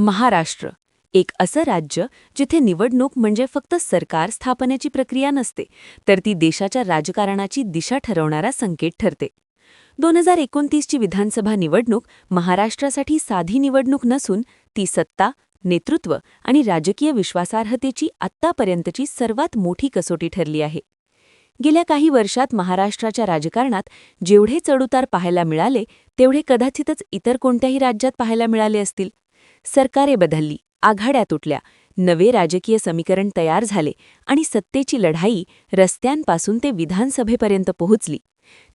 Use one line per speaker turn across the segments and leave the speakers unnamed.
महाराष्ट्र. एक असं राज्य जिथे निवडणूक म्हणजे फक्त सरकार स्थापनेची प्रक्रिया नसते तर ती देशाच्या राजकारणाची दिशा ठरवणारा संकेत ठरते. दोन हजार एकोणतीसची विधानसभा निवडणूक महाराष्ट्रासाठी साधी निवडणूक नसून ती सत्ता नेतृत्व आणि राजकीय विश्वासार्हतेची आत्तापर्यंतची सर्वात मोठी कसोटी ठरली आहे. गेल्या काही वर्षात महाराष्ट्राच्या राजकारणात जेवढे चढउतार पाहायला मिळाले तेवढे कदाचितच इतर कोणत्याही राज्यात पाहायला मिळाले असतील. सरकारे बदलली. आघाड्या तुटल्या. नवे राजकीय समीकरण तयार झाले आणि सत्तेची लढाई रस्त्यांपासून ते विधानसभेपर्यंत पोहोचली.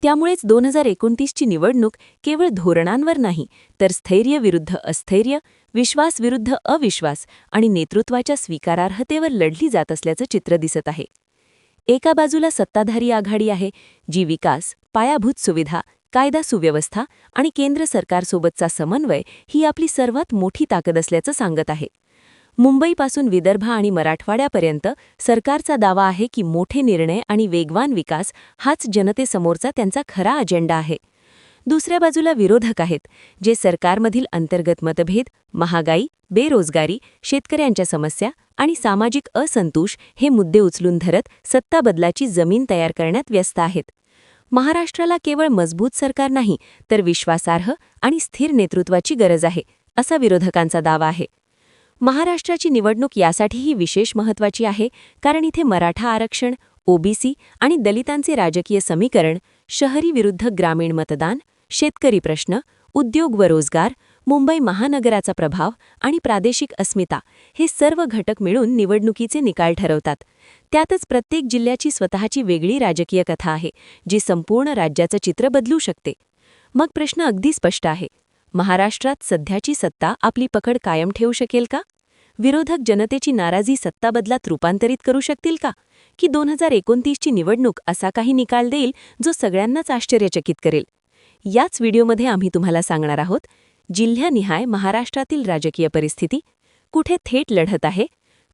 त्यामुळेच दोन हजार एकोणतीसची निवडणूक केवळ धोरणांवर नाही तर स्थैर्य विरुद्ध अस्थैर्य विश्वास विरुद्ध अविश्वास आणि नेतृत्वाच्या स्वीकारार्हतेवर लढली जात असल्याचं चित्र दिसत आहे. एका बाजूला सत्ताधारी आघाडी आहे जी विकास पायाभूत सुविधा कायदा सुव्यवस्था आणि केंद्र सरकारसोबतचा समन्वय ही आपली सर्वात मोठी ताकद असल्याचं सांगत आहे. मुंबईपासून विदर्भ आणि मराठवाड्यापर्यंत सरकारचा दावा आहे की मोठे निर्णय आणि वेगवान विकास हाच जनतेसमोरचा त्यांचा खरा अजेंडा आहे. दुसऱ्या बाजूला विरोधक आहेत जे सरकारमधील अंतर्गत मतभेद महागाई बेरोजगारी शेतकऱ्यांच्या समस्या आणि सामाजिक असंतोष हे मुद्दे उचलून धरत सत्ताबदलाची जमीन तयार करण्यात व्यस्त आहेत. महाराष्ट्राला केवळ मजबूत सरकार नाही तर विश्वासार्ह आणि स्थिर नेतृत्वाची गरज आहे असा विरोधकांचा दावा आहे. महाराष्ट्राची निवडणूक यासाठीही विशेष महत्त्वाची आहे कारण इथे मराठा आरक्षण ओबीसी आणि दलितांचे राजकीय समीकरण शहरी विरुद्ध ग्रामीण मतदान शेतकरी प्रश्न उद्योग व रोजगार मुंबई महानगराचा प्रभाव आणि प्रादेशिक अस्मिता हे सर्व घटक मिळून निवडणुकीचे निकाल ठरवतात. त्यातच प्रत्येक जिल्ह्याची स्वतःची वेगळी राजकीय कथा आहे जी संपूर्ण राज्याचं चित्र बदलू शकते. मग प्रश्न अगदी स्पष्ट आहे. महाराष्ट्रात सध्याची सत्ता आपली पकड कायम ठेवू शकेल का? विरोधक जनतेची नाराजी सत्ताबदलात रूपांतरित करू शकतील का? की दोन हजार एकोणतीसची निवडणूक असा काही निकाल देईल जो सगळ्यांनाच आश्चर्यचकित करेल? याच व्हिडिओमध्ये आम्ही तुम्हाला सांगणार आहोत जिल्ह्यानिहाय महाराष्ट्रातील राजकीय परिस्थिती कुठे थेट लढत आहे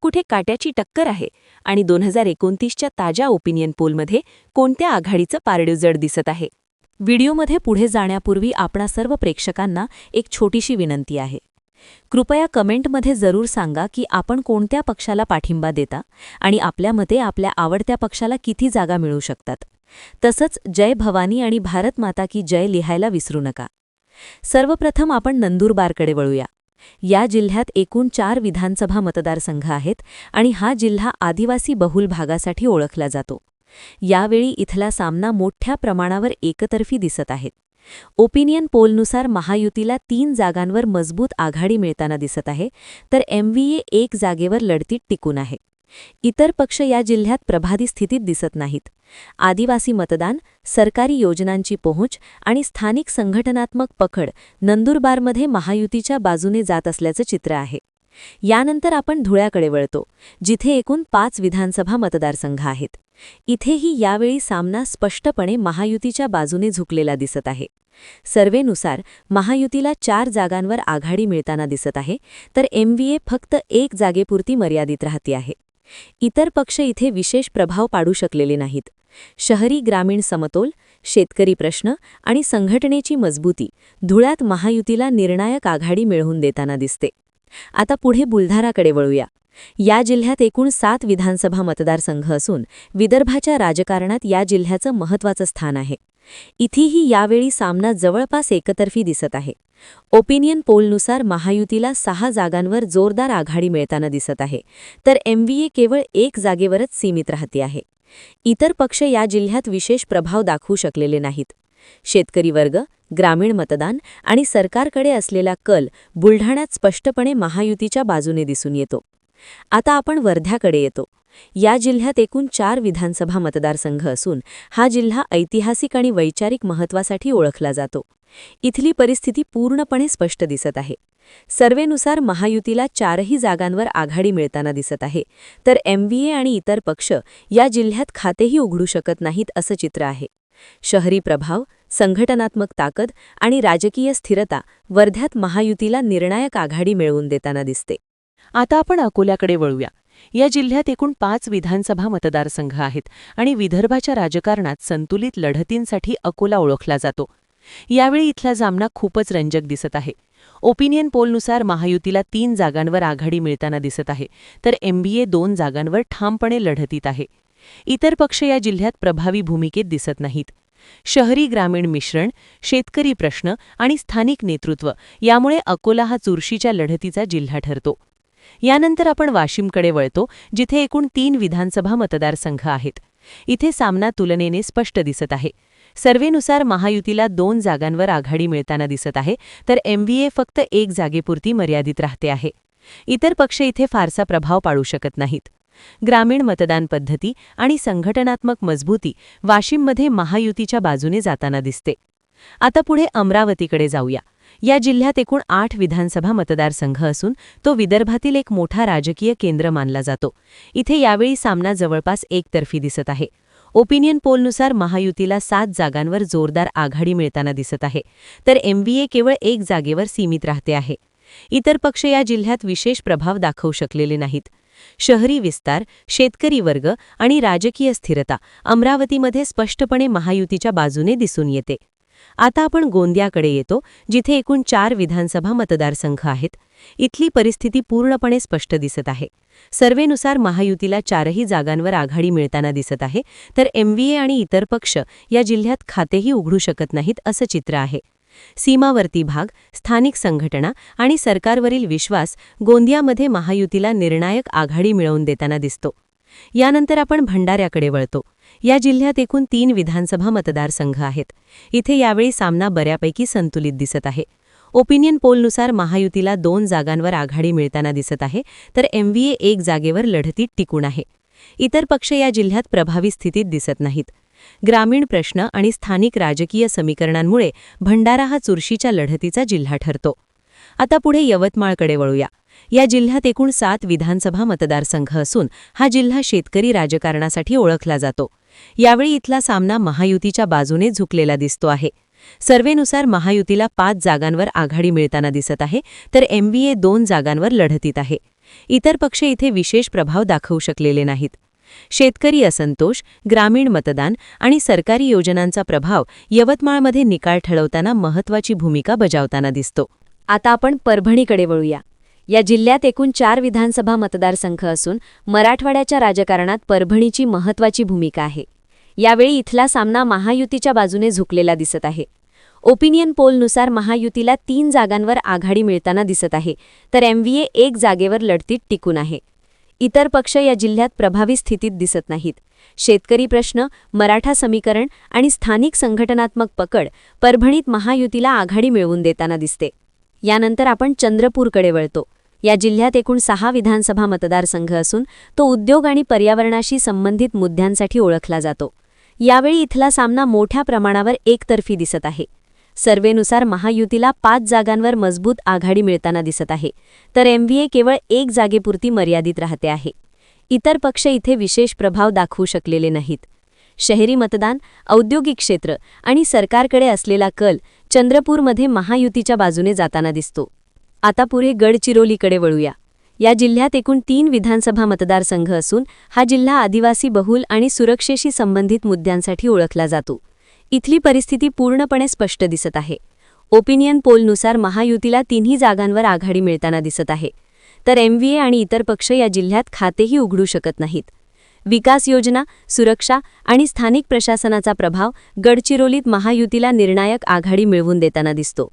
कुठे काट्याची टक्कर आहे आणि दोन हजार एकोणतीसच्या ताज्या ओपिनियन पोलमध्ये कोणत्या आघाडीचं पारडं जड दिसत आहे? व्हिडिओमध्ये पुढे जाण्यापूर्वी आपणा सर्व प्रेक्षकांना एक छोटीशी विनंती आहे. कृपया कमेंटमध्ये जरूर सांगा की आपण कोणत्या पक्षाला पाठिंबा देता आणि आपल्या मते आपल्या आवडत्या पक्षाला किती जागा मिळू शकतात. तसंच जय भवानी आणि भारत माता की जय लिहायला विसरू नका. सर्वप्रथम आपण नंदुरबारकडे वळूया. या जिल्ह्यात एकूण चार विधानसभा मतदारसंघ आहेत आणि हा जिल्हा आदिवासी बहुल भागासाठी ओळखला जातो. यावेळी इथला सामना मोठ्या प्रमाणावर एकतर्फी दिसत आहेत. ओपिनियन पोलनुसार महायुतीला तीन जागांवर मजबूत आघाडी मिळताना दिसत आहे तर एमव्हीए एक जागेवर लढतीत टिकून आहे. इतर पक्ष या जिल्ह्यात प्रभादी स्थितीत दिसत नाहीत. आदिवासी मतदान सरकारी योजनांची पोहोच आणि स्थानिक संघटनात्मक पकड नंदुरबारमध्ये महायुतीच्या बाजूने जात असल्याचं चित्र आहे. यानंतर आपण धुळ्याकडे वळतो जिथे एकूण पाच विधानसभा मतदारसंघ आहेत. इथेही यावेळी सामना स्पष्टपणे महायुतीच्या बाजूने झुकलेला दिसत आहे. सर्वेनुसार महायुतीला चार जागांवर आघाडी मिळताना दिसत आहे तर एमव्हीए फक्त एक जागेपुरती मर्यादित राहते आहे. इतर पक्ष इथे विशेष प्रभाव पाडू शकलेले नाहीत. शहरी ग्रामीण समतोल शेतकरी प्रश्न आणि संघटनेची मजबूती धुळ्यात महायुतीला निर्णायक आघाडी मिळवून देताना दिसते. आता पुढे बुलधाराकडे वळूया. या जिल्ह्यात एकूण सात विधानसभा मतदारसंघ असून विदर्भाच्या राजकारणात या जिल्ह्याचं महत्त्वाचं स्थान आहे. इथेही यावेळी सामना जवळपास एकतर्फी दिसत आहे. ओपिनियन पोलनुसार महायुतीला सहा जागांवर जोरदार आघाडी मिळताना दिसत आहे. तर एमव्हीए केवळ एक जागेवरच सीमित राहते आहे. इतर पक्ष या जिल्ह्यात विशेष प्रभाव दाखवू शकलेले नाहीत. शेतकरी वर्ग ग्रामीण मतदान आणि सरकारकडे असलेला कल बुलढाण्यात स्पष्टपणे महायुतीच्या बाजूने दिसून येतो. आता आपण वर्ध्याकडे येतो. या जिल्ह्यात एकूण चार विधानसभा मतदारसंघ असून हा जिल्हा ऐतिहासिक आणि वैचारिक महत्त्वासाठी ओळखला जातो. इथली परिस्थिती पूर्णपणे स्पष्ट दिसत आहे. सर्वेनुसार महायुतीला चारही जागांवर आघाडी मिळताना दिसत आहे तर एमव्हीए आणि इतर पक्ष या जिल्ह्यात खातेही उघडू शकत नाहीत असं चित्र आहे. शहरी प्रभाव संघटनात्मक ताकद आणि राजकीय स्थिरता वर्ध्यात महायुतीला निर्णायक आघाडी मिळवून देताना दिसते. आता आपण अकोल्याकडे वळूया. या जिल्ह्यात एकूण पाच विधानसभा मतदारसंघ आहेत आणि विदर्भाच्या राजकारणात संतुलित लढतींसाठी अकोला ओळखला जातो. यावेळी इथला जामना खूपच रंजक दिसत आहे. ओपिनियन पोलनुसार महायुतीला तीन जागांवर आघाडी मिळताना दिसत आहे तर एमबीए दोन जागांवर ठामपणे लढतीत आहे. इतर पक्ष या जिल्ह्यात प्रभावी भूमिकेत दिसत नाहीत. शहरी ग्रामीण मिश्रण शेतकरी प्रश्न आणि स्थानिक नेतृत्व यामुळे अकोला हा चुरशीच्या लढतीचा जिल्हा ठरतो. यानंतर आपण वाशिमकडे वळतो जिथे एकूण तीन विधानसभा मतदारसंघ आहेत. इथे सामना तुलनेने स्पष्ट दिसत आहे. सर्वेनुसार महायुतीला दोन जागांवर आघाडी मिळताना दिसत आहे तर एमव्हीए फक्त एक जागेपुरती मर्यादित राहते आहे. इतर पक्ष इथे फारसा प्रभाव पाडू शकत नाहीत. ग्रामीण मतदान पद्धती आणि संघटनात्मक मजबूती वाशिममध्ये महायुतीच्या बाजूने जाताना दिसते. आता पुढे अमरावतीकडे जाऊया. या जिल्ह्यात एकूण आठ विधानसभा मतदारसंघ असून तो विदर्भातील एक मोठा राजकीय केंद्र मानला जातो. इथे यावेळी सामना जवळपास एकतर्फी दिसत आहे. ओपिनियन पोलनुसार महायुतीला सात जागांवर जोरदार आघाडी मिळताना दिसत आहे. तर एमव्हीए केवळ एक जागेवर सीमित राहते आहे. इतर पक्ष या जिल्ह्यात विशेष प्रभाव दाखवू शकलेले नाहीत. शहरी विस्तार शेतकरी वर्ग आणि राजकीय स्थिरता अमरावतीमध्ये स्पष्टपणे महायुतीच्या बाजूने दिसून येते. आता आपण गोंदियाकडे येतो जिथे एकूण चार विधानसभा मतदारसंघ आहेत. इथली परिस्थिती पूर्णपणे स्पष्ट दिसत आहे. सर्वेनुसार महायुतीला चारही जागांवर आघाडी मिळताना दिसत आहे तर एमव्हीए आणि इतर पक्ष या जिल्ह्यात खातेही उघडू शकत नाहीत असं चित्र आहे. सीमावर्ती भाग स्थानिक संघटना आणि सरकारवरील विश्वास गोंदियामध्ये महायुतीला निर्णायक आघाडी मिळवून देताना दिसतो. यानंतर आपण भंडाऱ्याकडे वळतो. या जिल्ह्यात एकूण तीन विधानसभा मतदारसंघ आहेत. इथे यावेळी सामना बऱ्यापैकी संतुलित दिसत आहे. ओपिनियन पोलनुसार महायुतीला दोन जागांवर आघाडी मिळताना दिसत आहे तर एमव्हीए एक जागेवर लढतीत टिकून आहे. इतर पक्ष या जिल्ह्यात प्रभावी स्थितीत दिसत नाहीत. ग्रामीण प्रश्न आणि स्थानिक राजकीय समीकरणांमुळे भंडारा हा चुरशीच्या लढतीचा जिल्हा ठरतो. आता पुढे यवतमाळकडे वळूया. या जिल्ह्यात एकूण सात विधानसभा मतदारसंघ असून हा जिल्हा शेतकरी राजकारणासाठी ओळखला जातो. यावेळी इथला सामना महायुतीच्या बाजूने झुकलेला दिसतो आहे. सर्वेनुसार महायुतीला पाच जागांवर आघाडी मिळताना दिसत आहे तर एमव्हीए दोन जागांवर लढतीत आहे. इतर पक्ष इथे विशेष प्रभाव दाखवू शकलेले नाहीत. शेतकरी असंतोष ग्रामीण मतदान आणि सरकारी योजनांचा प्रभाव यवतमाळमध्ये निकाल ठरवताना महत्वाची भूमिका बजावताना दिसतो.
आता आपण परभणीकडे वळूया. या जिल्ह्यात एकूण चार विधानसभा मतदारसंघ असून मराठवाड्याच्या राजकारणात परभणीची महत्वाची भूमिका आहे. यावेळी इथला सामना महायुतीच्या बाजूने झुकलेला दिसत आहे. ओपिनियन पोलनुसार महायुतीला तीन जागांवर आघाडी मिळताना दिसत आहे तर एमव्हीए एक जागेवर लढतीत टिकून आहे. इतर पक्ष या जिल्ह्यात प्रभावी स्थितीत दिसत नाहीत. शेतकरी प्रश्न मराठा समीकरण आणि स्थानिक संघटनात्मक पकड परभणीत महायुतीला आघाडी मिळवून देताना दिसते. यानंतर आपण चंद्रपूरकडे वळतो. या जिल्ह्यात एकूण सहा विधानसभा मतदारसंघ असून तो उद्योग आणि पर्यावरणाशी संबंधित मुद्द्यांसाठी ओळखला जातो. यावेळी इथला सामना मोठ्या प्रमाणावर एकतर्फी दिसत आहे. सर्वेनुसार महायुतीला पाच जागांवर मजबूत आघाडी मिळताना दिसत आहे तर एमव्हीए केवळ एक जागेपुरती मर्यादित राहते आहे. इतर पक्ष इथे विशेष प्रभाव दाखवू शकलेले नाहीत. शहरी मतदान औद्योगिक क्षेत्र आणि सरकारकडे असलेला कल चंद्रपूरमध्ये महायुतीच्या बाजूने जाताना दिसतो. आता पुढे गडचिरोलीकडे वळूया. या जिल्ह्यात एकूण तीन विधानसभा मतदारसंघ असून हा जिल्हा आदिवासी बहुल आणि सुरक्षेशी संबंधित मुद्द्यांसाठी ओळखला जातो. इथली परिस्थिती पूर्णपणे स्पष्ट दिसत आहे. ओपिनियन पोलनुसार महायुतीला तिन्ही जागांवर आघाडी मिळताना दिसत आहे. तर एमव्हीए आणि इतर पक्ष या जिल्ह्यात खातेही उघडू शकत नाहीत. विकास योजना सुरक्षा आणि स्थानिक प्रशासनाचा प्रभाव गडचिरोलीत महायुतीला निर्णायक आघाडी मिळवून देताना दिसतो.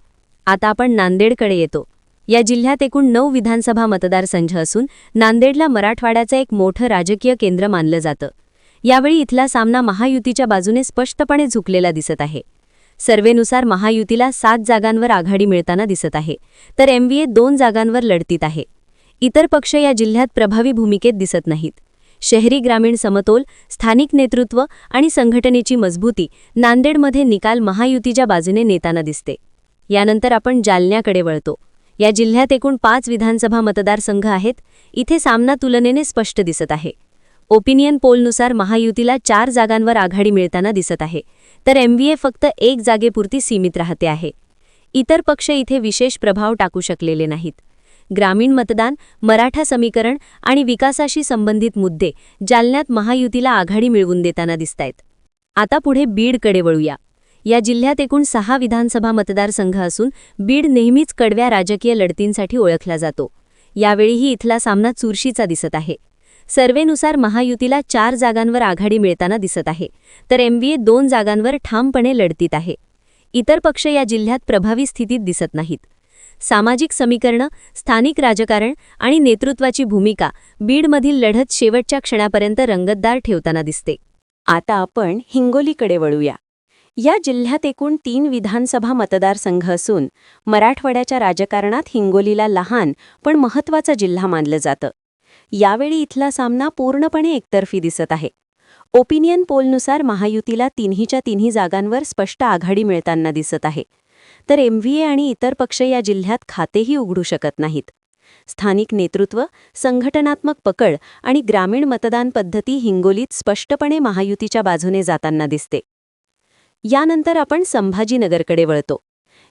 आता आपण नांदेडकडे येतो. या जिल्ह्यात एकूण नऊ विधानसभा मतदारसंघ असून नांदेडला मराठवाड्याचं एक मोठं राजकीय केंद्र मानलं जातं. यावेळी इथला सामना महायुतीच्या बाजूने स्पष्टपणे झुकलेला दिसत आहे. सर्वेनुसार महायुतीला सात जागांवर आघाडी मिळताना दिसत आहे तर एमव्हीए दोन जागांवर लढतीत आहे. इतर पक्ष या जिल्ह्यात प्रभावी भूमिकेत दिसत नाहीत. शहरी ग्रामीण समतोल स्थानिक नेतृत्व आणि संघटनेची मजबूती नांदेडमध्ये निकाल महायुतीच्या बाजूने नेताना दिसते. यानंतर आपण जालन्याकडे वळतो. या जिल्ह्यात एकूण पाच विधानसभा मतदारसंघ आहेत. इथे सामना तुलनेने स्पष्ट दिसत आहे. ओपिनियन पोलनुसार महायुतीला चार जागांवर आघाडी मिळताना दिसत आहे. तर एमव्हीए फक्त एक जागेपुरती सीमित राहते आहे. इतर पक्ष इथे विशेष प्रभाव टाकू शकलेले नाहीत. ग्रामीण मतदान मराठा समीकरण आणि विकासाशी संबंधित मुद्दे जालन्यात महायुतीला आघाडी मिळवून देताना दिसतायत. आता पुढे बीडकडे वळूया. या जिल्ह्यात एकूण सहा विधानसभा मतदारसंघ असून बीड नेहमीच कडव्या राजकीय लढतींसाठी ओळखला जातो. यावेळीही इथला सामना चुरशीचा दिसत आहे. सर्वेनुसार महायुतीला चार जागांवर आघाडी मिळताना दिसत आहे तर एमबीए दोन जागांवर ठामपणे लढतीत आहे. इतर पक्ष या जिल्ह्यात प्रभावी स्थितीत दिसत नाहीत. सामाजिक समीकरणं स्थानिक राजकारण आणि नेतृत्वाची भूमिका बीडमधील लढत शेवटच्या क्षणापर्यंत रंगतदार ठेवताना दिसते.
आता आपण हिंगोलीकडे वळूया. या जिल्ह्यात एकूण तीन विधानसभा मतदारसंघ असून मराठवाड्याच्या राजकारणात हिंगोलीला लहान पण महत्त्वाचा जिल्हा मानलं जातं. यावेळी इथला सामना पूर्णपणे एकतर्फी दिसत आहे. ओपिनियन पोलनुसार महायुतीला तिन्हीच्या तिन्ही जागांवर स्पष्ट आघाडी मिळताना दिसत आहे. तर एमव्हीए आणि इतर पक्ष या जिल्ह्यात खातेही उघडू शकत नाहीत. स्थानिक नेतृत्व संघटनात्मक पकड आणि ग्रामीण मतदान पद्धती हिंगोलीत स्पष्टपणे महायुतीच्या बाजूने जाताना दिसते. यानंतर आपण संभाजीनगरकडे वळतो.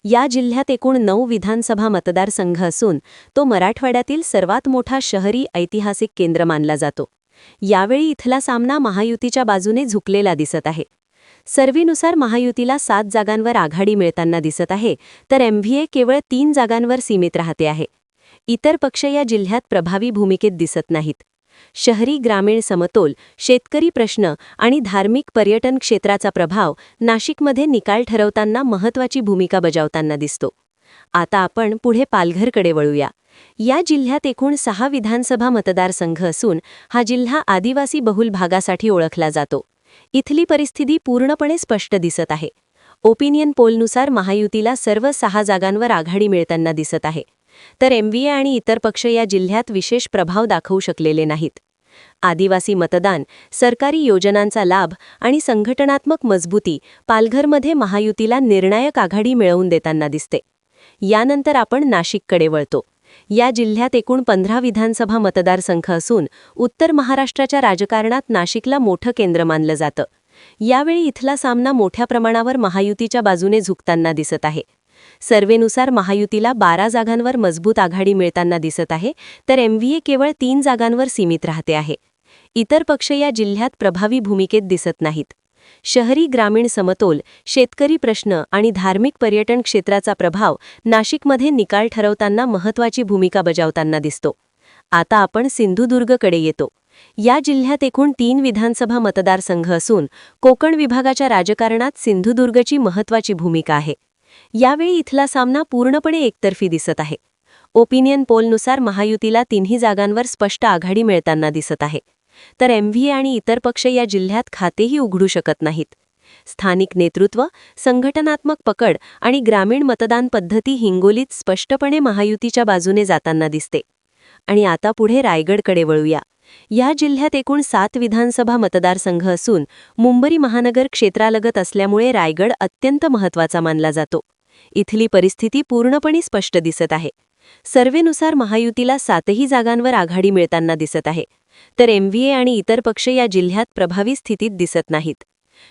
या जिल्ह्यात एकूण नऊ विधानसभा मतदारसंघ असून तो मराठवाड्यातील सर्वात मोठा शहरी ऐतिहासिक केंद्र मानला जातो. यावेळी इथला सामना महायुतीच्या बाजूने झुकलेला दिसत आहे. सर्व्हीनुसार महायुतीला सात जागांवर आघाडी मिळताना दिसत आहे तर एमव्हीए केवळ तीन जागांवर सीमित राहते आहे. इतर पक्ष या जिल्ह्यात प्रभावी भूमिकेत दिसत नाहीत. शहरी ग्रामीण समतोल शेतकरी प्रश्न आणि धार्मिक पर्यटन क्षेत्राचा प्रभाव नाशिकमध्ये निकाल ठरवताना महत्त्वाची भूमिका बजावताना दिसतो. आता आपण पुढे पालघरकडे वळूया. या जिल्ह्यात एकूण सहा विधानसभा मतदारसंघ असून हा जिल्हा आदिवासी बहुल भागासाठी ओळखला जातो. इथली परिस्थिती पूर्णपणे स्पष्ट दिसत आहे. ओपिनियन पोलनुसार महायुतीला सर्व सहा जागांवर आघाडी मिळताना दिसत आहे. तर एमव्हीए आणि इतर पक्ष या जिल्ह्यात विशेष प्रभाव दाखवू शकलेले नाहीत. आदिवासी मतदान सरकारी योजनांचा लाभ आणि संघटनात्मक मजबूती पालघरमध्ये महायुतीला निर्णायक आघाडी मिळवून देताना दिसते. यानंतर आपण नाशिककडे वळतो. या जिल्ह्यात एकूण पंधरा विधानसभा मतदारसंघ असून उत्तर महाराष्ट्राच्या राजकारणात नाशिकला मोठं केंद्र मानलं जातं. यावेळी इथला सामना मोठ्या प्रमाणावर महायुतीच्या बाजूने झुकताना दिसत आहे. सर्वेनुसार महायुतीला बारा जागांवर मजबूत आघाडी मिळताना दिसत आहे तर एमव्हीए केवळ तीन जागांवर सीमित राहते आहे. इतर पक्ष या जिल्ह्यात प्रभावी भूमिकेत दिसत नाहीत. शहरी ग्रामीण समतोल शेतकरी प्रश्न आणि धार्मिक पर्यटन क्षेत्राचा प्रभाव नाशिकमध्ये निकाल ठरवताना महत्त्वाची भूमिका बजावताना दिसतो. आता आपण सिंधुदुर्गकडे येतो. या जिल्ह्यात एकूण तीन विधानसभा मतदारसंघ असून कोकण विभागाच्या राजकारणात सिंधुदुर्गची महत्त्वाची भूमिका आहे. यावेळी इथला सामना पूर्णपणे एकतर्फी दिसत आहे. ओपिनियन पोलनुसार महायुतीला तिन्ही जागांवर स्पष्ट आघाडी मिळताना दिसत आहे. तर एमव्हीए आणि इतर पक्ष या जिल्ह्यात खातेही उघडू शकत नाहीत. स्थानिक नेतृत्व संघटनात्मक पकड आणि ग्रामीण मतदान पद्धती हिंगोलीत स्पष्टपणे महायुतीच्या बाजूने जाताना दिसते. आणि आता पुढे रायगडकडे वळूया. या जिल्ह्यात एकूण सात विधानसभा मतदारसंघ असून मुंबई महानगर क्षेत्रालगत असल्यामुळे रायगड अत्यंत महत्त्वाचा मानला जातो. इथली परिस्थिती पूर्णपणे स्पष्ट दिसत आहे. सर्वेनुसार महायुतीला सातही जागांवर आघाडी मिळताना दिसत आहे. तर एमव्हीए आणि इतर पक्ष या जिल्ह्यात प्रभावी स्थितीत दिसत नाहीत.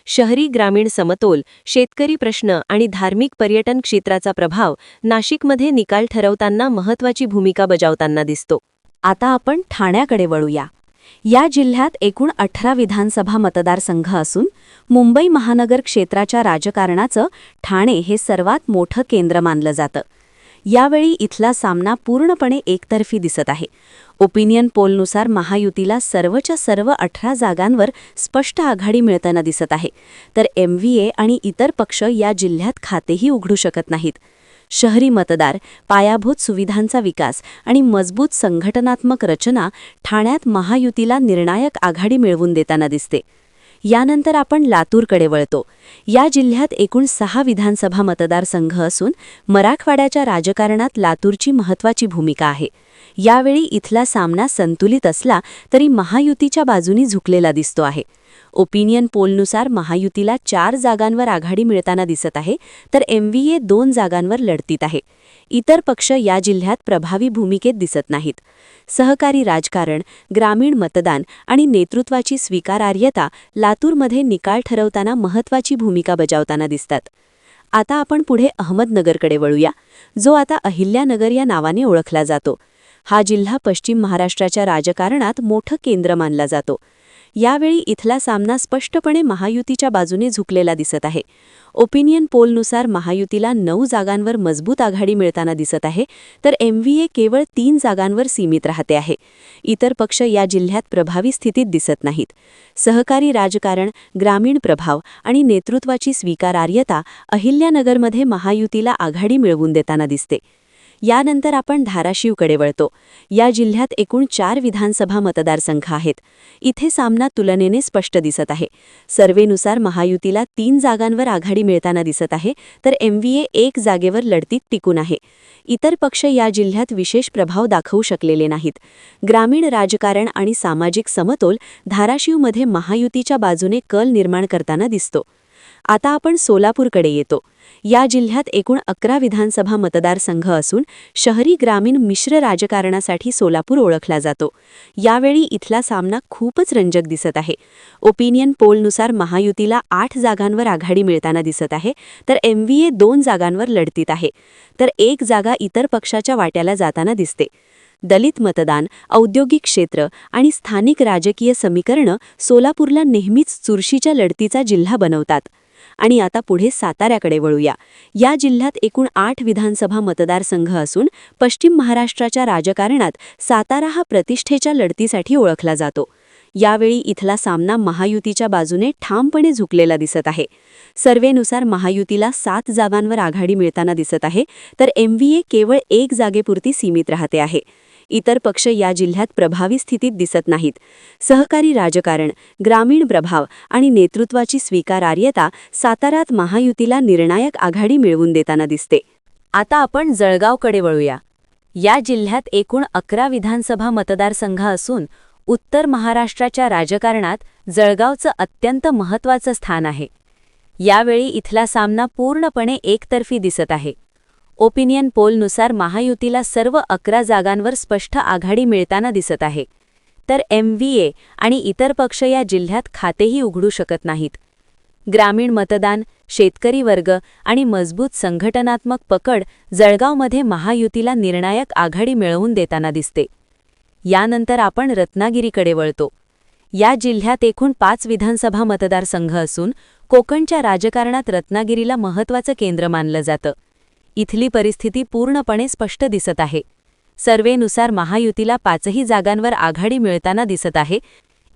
शहरी ग्रामीण समतोल शेतकरी प्रश्न आणि धार्मिक पर्यटन क्षेत्राचा प्रभाव नाशिकमध्ये निकाल ठरवताना महत्त्वाची भूमिका बजावताना दिसतो.
आता आपण ठाण्याकडे वळूया. या जिल्ह्यात एकूण अठरा विधानसभा मतदारसंघ असून मुंबई महानगर क्षेत्राच्या राजकारणाचं ठाणे हे सर्वात मोठं केंद्र मानलं जातं. यावेळी इथला सामना पूर्णपणे एकतर्फी दिसत आहे. ओपिनियन पोलनुसार महायुतीला सर्वच्या सर्व अठरा जागांवर स्पष्ट आघाडी मिळताना दिसत आहे. तर एम आणि इतर पक्ष या जिल्ह्यात खातेही उघडू शकत नाहीत. शहरी मतदार पायाभूत सुविधांचा विकास आणि मजबूत संघटनात्मक रचना ठाण्यात महायुतीला निर्णायक आघाडी मिळवून देताना दिसते. यानंतर आपण लातूरकडे वळतो. या जिल्ह्यात एकूण सहा विधानसभा मतदारसंघ असून मराठवाड्याच्या राजकारणात लातूरची महत्त्वाची भूमिका आहे. यावेळी इथला सामना संतुलित असला तरी महायुतीच्या बाजूनी झुकलेला दिसतो आहे. ओपिनियन पोलनुसार महायुतीला चार जागांवर आघाडी मिळताना दिसत आहे तर एमव्हीए दोन जागांवर लढतीत आहे. इतर पक्ष या जिल्ह्यात प्रभावी भूमिकेत दिसत नाहीत. सहकारी राजकारण ग्रामीण मतदान आणि नेतृत्वाची स्वीकारार्हता लातूरमध्ये निकाल ठरवताना महत्त्वाची भूमिका बजावताना दिसतात. आता आपण पुढे अहमदनगरकडे वळूया जो आता अहिल्यानगर या नावाने ओळखला जातो.
हा जिल्हा पश्चिम महाराष्ट्राच्या राजकारणात मोठं केंद्र मानला जातो. यावेळी इथला सामना स्पष्टपणे महायुतीच्या बाजूने झुकलेला दिसत आहे. ओपिनियन पोलनुसार महायुतीला नऊ जागांवर मजबूत आघाडी मिळताना दिसत आहे तर एमव्हीए केवळ तीन जागांवर सीमित राहते आहे. इतर पक्ष या जिल्ह्यात प्रभावी स्थितीत दिसत नाहीत. सहकारी राजकारण ग्रामीण प्रभाव आणि नेतृत्वाची स्वीकारार्हता अहिल्यानगरमध्ये महायुतीला आघाडी मिळवून देताना दिसते. यानंतर आपण धाराशिवकडे वळतो. या जिल्ह्यात एकूण चार विधानसभा मतदारसंघ आहेत. इथे सामना तुलनेने स्पष्ट दिसत आहे. सर्वेनुसार महायुतीला तीन जागांवर आघाडी मिळताना दिसत आहे तर एम एक जागेवर लढतीत टिकून आहे. इतर पक्ष या जिल्ह्यात विशेष प्रभाव दाखवू शकलेले नाहीत. ग्रामीण राजकारण आणि सामाजिक समतोल धाराशिवमध्ये महायुतीच्या बाजूने कल निर्माण करताना दिसतो. आता आपण सोलापूरकडे येतो. या जिल्ह्यात एकूण अकरा विधानसभा मतदारसंघ असून शहरी ग्रामीण मिश्र राजकारणासाठी सोलापूर ओळखला जातो. यावेळी इथला सामना खूपच रंजक दिसत आहे. ओपिनियन पोलनुसार महायुतीला आठ जागांवर आघाडी मिळताना दिसत आहे तर एमव्हीए दोन जागांवर लढतीत आहे. तर एक जागा इतर पक्षाच्या वाट्याला जाताना दिसते. दलित मतदान औद्योगिक क्षेत्र आणि स्थानिक राजकीय समीकरणं सोलापूरला नेहमीच चुरशीच्या लढतीचा जिल्हा बनवतात. आणि आता पुढे साताऱ्याकडे वळूया. या जिल्ह्यात एकूण आठ विधानसभा मतदारसंघ असून पश्चिम महाराष्ट्राच्या राजकारणात सातारा हा प्रतिष्ठेच्या लढतीसाठी ओळखला जातो. यावेळी इथला सामना महायुतीच्या बाजूने ठामपणे झुकलेला दिसत आहे. सर्वेनुसार महायुतीला सात जागांवर आघाडी मिळताना दिसत आहे तर एम केवळ एक जागेपुरती सीमित राहते आहे. इतर पक्ष या जिल्ह्यात प्रभावी स्थितीत दिसत नाहीत. सहकारी राजकारण ग्रामीण प्रभाव आणि नेतृत्वाची स्वीकारार्हता सातारात महायुतीला निर्णायक आघाडी मिळवून देताना दिसते.
आता आपण जळगावकडे वळूया. या जिल्ह्यात एकूण अकरा विधानसभा मतदारसंघ असून उत्तर महाराष्ट्राच्या राजकारणात जळगावचं अत्यंत महत्त्वाचं स्थान आहे. यावेळी इथला सामना पूर्णपणे एकतर्फी दिसत आहे. ओपिनियन पोलनुसार महायुतीला सर्व अकरा जागांवर स्पष्ट आघाडी मिळताना दिसत आहे. तर एमव्हीए आणि इतर पक्ष या जिल्ह्यात खातेही उघडू शकत नाहीत. ग्रामीण मतदान शेतकरी वर्ग आणि मजबूत संघटनात्मक पकड जळगावमध्ये महायुतीला निर्णायक आघाडी मिळवून देताना दिसते. यानंतर आपण रत्नागिरीकडे वळतो. या जिल्ह्यात एकूण पाच विधानसभा मतदारसंघ असून कोकणच्या राजकारणात रत्नागिरीला महत्त्वाचं केंद्र मानलं जातं. इथली परिस्थिती पूर्णपणे स्पष्ट दिसत आहे. सर्वेनुसार महायुतीला पाचही जागांवर आघाडी मिळताना दिसत आहे.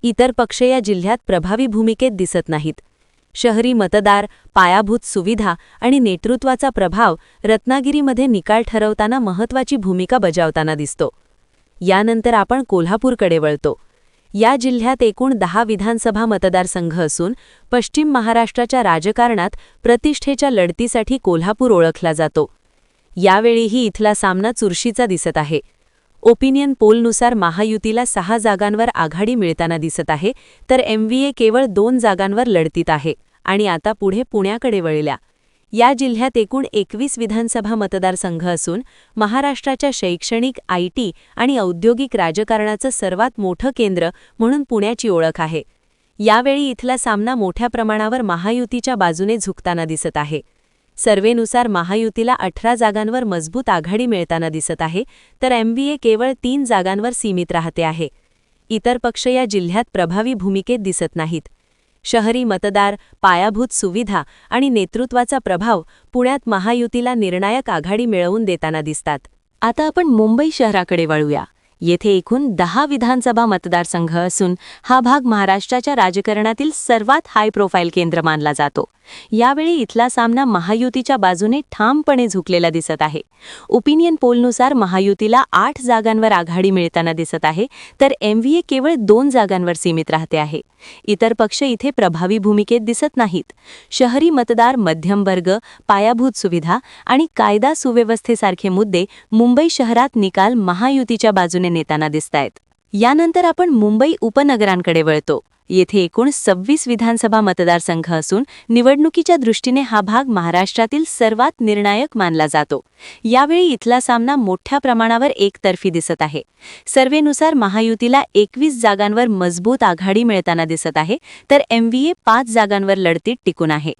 इतर पक्ष या जिल्ह्यात प्रभावी भूमिकेत दिसत नाहीत. शहरी मतदार पायाभूत सुविधा आणि नेतृत्वाचा प्रभाव रत्नागिरीमध्ये निकाल ठरवताना महत्त्वाची भूमिका बजावताना दिसतो. यानंतर आपण कोल्हापूरकडे वळतो. या जिल्ह्यात एकूण दहा विधानसभा मतदारसंघ असून पश्चिम महाराष्ट्राच्या राजकारणात प्रतिष्ठेच्या लढतीसाठी कोल्हापूर ओळखला जातो. यावेळीही इथला सामना चुरशीचा दिसत आहे. ओपिनियन पोलनुसार महायुतीला सहा जागांवर आघाडी मिळताना दिसत आहे तर एमव्हीए केवळ दोन जागांवर लढतीत आहे आणि आता पुढे पुण्याकडे वळल्या. या जिल्ह्यात एकूण एकवीस विधानसभा मतदारसंघ असून महाराष्ट्राच्या शैक्षणिक आयटी आणि औद्योगिक राजकारणाचं सर्वात मोठं केंद्र म्हणून पुण्याची ओळख आहे. यावेळी इथला सामना मोठ्या प्रमाणावर महायुतीच्या बाजूने झुकताना दिसत आहे. सर्वेनुसार महायुतीला अठरा जागांवर मजबूत आघाडी मिळताना दिसत आहे तर एमव्हीए केवळ तीन जागांवर सीमित राहते आहे. इतर पक्ष या जिल्ह्यात प्रभावी भूमिकेत दिसत नाहीत. शहरी मतदार पायाभूत सुविधा आणि नेतृत्वाचा प्रभाव पुण्यात महायुतीला निर्णायक आघाडी मिळवून देताना दिसतात. आता आपण मुंबई शहराकडे वळूया. येथे एकूण दहा विधानसभा मतदारसंघ असून हा भाग महाराष्ट्राच्या राजकारणातील सर्वात हाय प्रोफाईल केंद्र मानला जातो. यावेळी इथला सामना महायुतीच्या बाजूने ठामपणे झुकलेला दिसत आहे. ओपिनियन पोलनुसार महायुतीला आठ जागांवर आघाडी मिळताना दिसत आहे तर एमव्हीए केवळ दोन जागांवर सीमित राहते आहे. इतर पक्ष इथे प्रभावी भूमिकेत दिसत नाहीत. शहरी मतदार मध्यम वर्ग पायाभूत सुविधा आणि कायदा सुव्यवस्थेसारखे मुद्दे मुंबई शहरात निकाल महायुतीच्या बाजूने नेताना दिसतायत. यानंतर आपण मुंबई उपनगरांकडे वळतो. येथे एकूण सव्वीस विधानसभा मतदारसंघ असून निवडणुकीच्या दृष्टीने हा भाग महाराष्ट्रातील सर्वात निर्णायक मानला जातो. यावेळी इथला सामना मोठ्या प्रमाणावर एकतर्फी दिसत आहे. सर्वेनुसार महायुतीला एकवीस जागांवर मजबूत आघाडी मिळताना दिसत आहे तर एमव्हीए पाच जागांवर लढतीत टिकून आहे.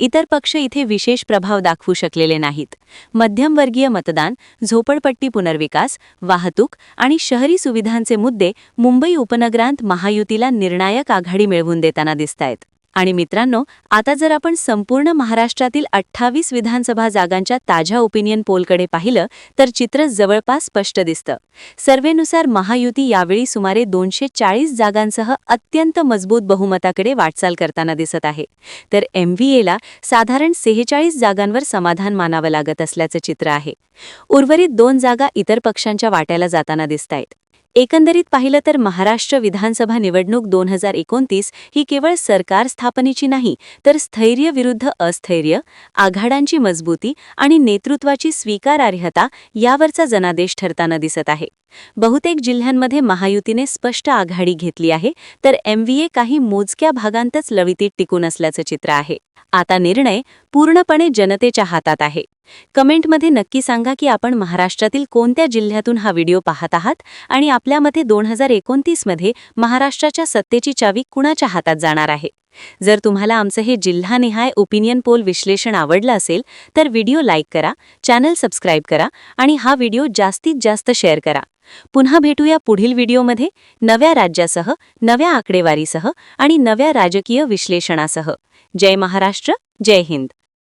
इतर पक्ष इथे विशेष प्रभाव दाखवू शकलेले नाहीत. मध्यमवर्गीय मतदान झोपडपट्टी पुनर्विकास वाहतूक आणि शहरी सुविधांचे मुद्दे मुंबई उपनगरांत महायुतीला निर्णायक आघाडी मिळवून देताना दिसतायत. आणि मित्रांनो आता जर आपण संपूर्ण महाराष्ट्रातील अठ्ठावीस विधानसभा जागांच्या ताज्या ओपिनियन पोलकडे पाहिलं तर चित्र जवळपास स्पष्ट दिसतं. सर्वेनुसार महायुती यावेळी सुमारे दोनशे चाळीस जागांसह अत्यंत मजबूत बहुमताकडे वाटचाल करताना दिसत आहे. तर एम व्ही एला साधारण सेहेचाळीस जागांवर समाधान मानावं लागत असल्याचं चित्र आहे. उर्वरित दोन जागा इतर पक्षांच्या वाट्याला जाताना दिसतायत. एकंदरीत पाहिलं तर महाराष्ट्र विधानसभा निवडणूक दोन हजार एकोणतीस ही केवळ सरकार स्थापनेची नाही तर स्थैर्य विरुद्ध अस्थैर्य आघाडांची मजबूती आणि नेतृत्वाची स्वीकारार्हता यावरचा जनादेश ठरताना दिसत आहे. बहुतेक जिल्ह्यांमध्ये महायुतीने स्पष्ट आघाडी घेतली आहे तर एमव्हीए काही मोजक्या भागांतच लवितीत टिकून असल्याचं चित्र आहे. आता निर्णय पूर्णपणे जनतेच्या हातात आहे. कमेंटमध्ये नक्की सांगा की आपण महाराष्ट्रातील कोणत्या जिल्ह्यातून हा व्हिडिओ पाहत आहात आणि आपल्या मते दोन हजार एकोणतीसमध्ये महाराष्ट्राच्या सत्तेची चावी कुणाच्या हातात जाणार आहे. जर तुम्हाला आमचं हे जिल्हानिहाय ओपिनियन पोल विश्लेषण आवडलं असेल तर व्हिडिओ लाईक करा चॅनल सबस्क्राईब करा आणि हा व्हिडिओ जास्तीत जास्त शेअर करा. पुन्हा भेटूया पुढील व्हिडिओमध्ये नव्या राज्यासह नव्या आकडेवारीसह आणि नव्या राजकीय विश्लेषणासह. जय महाराष्ट्र जय हिंद.